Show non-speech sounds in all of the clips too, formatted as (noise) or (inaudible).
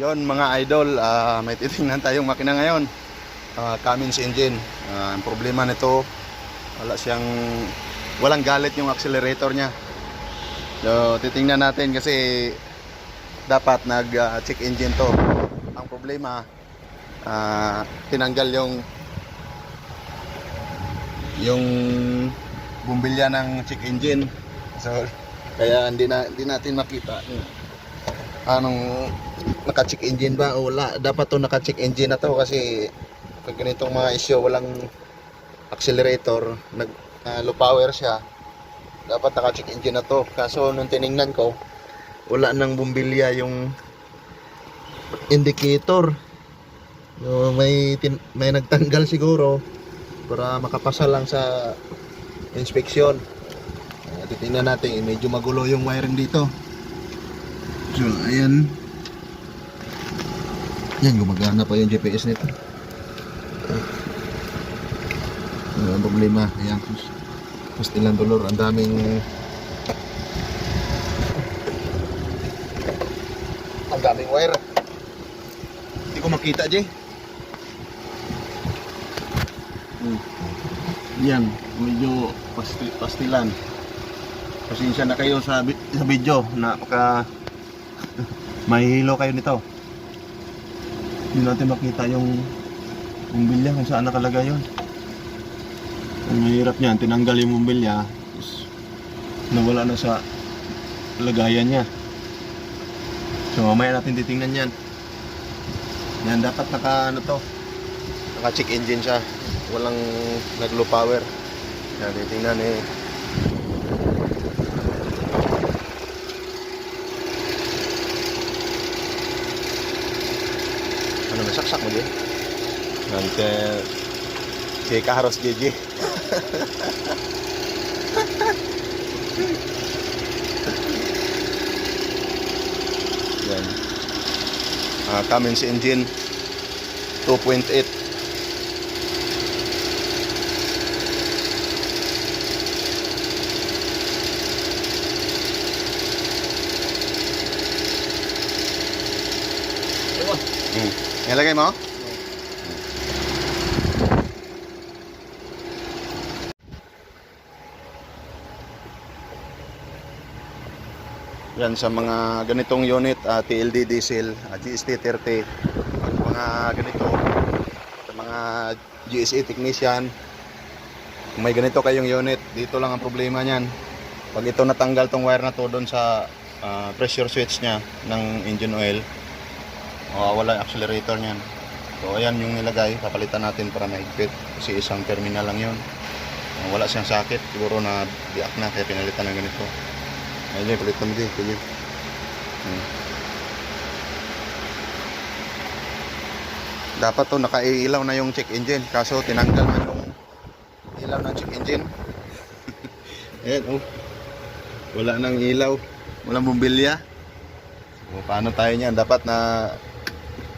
Yon mga idol, ah, may titingnan tayong makina ngayon. Ah, Cummins engine. Ah, ang problema nito, wala siyang walang galit yung accelerator niya. So, titingnan natin kasi dapat nag-check engine to. Ang problema, ah, tinanggal yung yung bumbilya ng check engine. So, (laughs) kaya hindi na hindi natin makita anong naka-check engine ba o wala. Dapat to naka-check engine na to kasi pag ganitong mga issue walang accelerator, nag ah, low power siya. Dapat naka-check engine na to. Kaso nung tiningnan ko, wala nang bumbilya yung indicator. So, may tin- may nagtanggal siguro para makapasa lang sa inspeksyon. Uh, titingnan natin, medyo magulo yung wiring dito. So, ayan. Yan, gumagana pa yung GPS nito. Ano ang problema? Ayan, kustilang dolor. Ang daming... Ang daming wire. Hindi ko makita, Jay. Hmm. Yan, medyo pasti pastilan. Pasensya na kayo sa, sa video na maka mahihilo kayo nito. Hindi natin makita yung bumbilya kung saan nakalagay yun. Ang mahirap niyan, tinanggal yung bumbilya, tapos nawala na sa lagayan niya. So mamaya natin titingnan yan. Yan, dapat naka ano to, naka check engine siya. Walang nag low power. Yan, titingnan eh. Nasaksak mo, Jay? Yan, kaya... Si Kaharos JJ. Yan. Ah, Cummins engine 2.8 Nilagay mo? Yan sa mga ganitong unit, ah, TLD diesel, ah, GST-30, pag mga ganito, sa mga GSA technician, kung may ganito kayong unit, dito lang ang problema niyan. Pag ito natanggal tong wire na to doon sa ah, pressure switch niya ng engine oil, mawawala yung accelerator niyan. So ayan yung nilagay, papalitan natin para mahigpit kasi isang terminal lang yun. Ah, wala siyang sakit, siguro na biak na kaya pinalitan ng ganito. Ayun yung palitan mo din, kuya. Hmm. Dapat to nakailaw na yung check engine kaso tinanggal na yung ilaw ng check engine. (laughs) Ayan oh. Wala nang ilaw, walang bumbilya. So, paano tayo niyan? Dapat na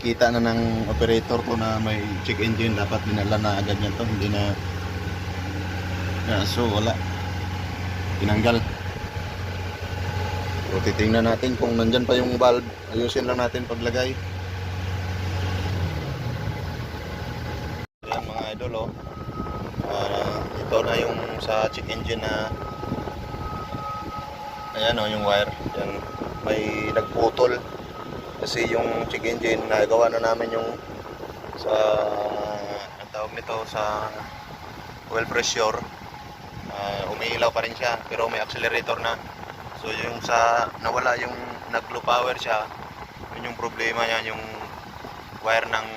kita na ng operator ko na may check engine dapat dinala na agad yan to hindi na so wala. Tinanggal. So titingnan natin kung nandyan pa yung valve. Ayusin lang natin paglagay. Yan mga idol oh. Ah, ito na yung sa check engine na ayan oh yung wire. Yan may nagputol kasi yung check engine nagawa na namin yung sa ang tawag nito sa oil pressure. Ah, umiilaw pa rin siya pero may accelerator na. So yung sa nawala yung nag low power siya yun yung problema niya yung wire ng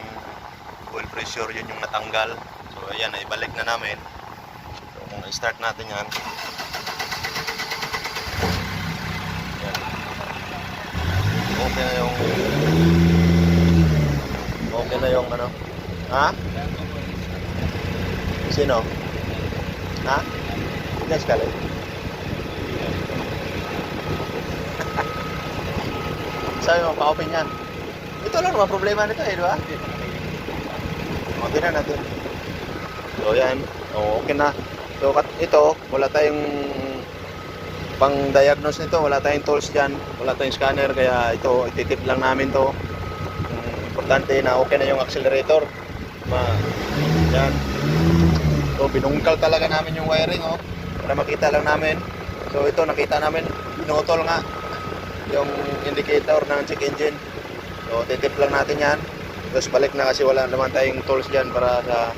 oil pressure yun yung natanggal. So ayan ibalik na namin. So i-start natin yan Ayan. Okay na yung okay na yung ano ha? sino? ha? Yes, kali. (laughs) Sabi mo, pa-open yan. Ito lang naman problema nito eh, di ba? Okay na natin. So, yan. Okay na. So, ito, wala tayong pang-diagnose nito. Wala tayong tools dyan. Wala tayong scanner. Kaya ito, ititip lang namin to. Importante na okay na yung accelerator. Ma, yan. So, binungkal talaga namin yung wiring, oh. Para makita lang namin. So, ito, nakita namin, pinutol nga yung indicator ng check engine. So, titip lang natin yan. Tapos balik na kasi wala naman tayong tools dyan para sa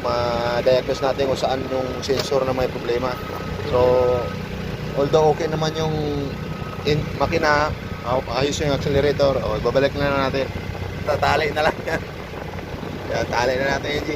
ma-diagnose natin kung saan yung sensor na may problema. So, although okay naman yung in, makina, ah, ayos yung accelerator, o, babalik na natin. Tatali na lang (laughs) yan. Tali na natin yung G.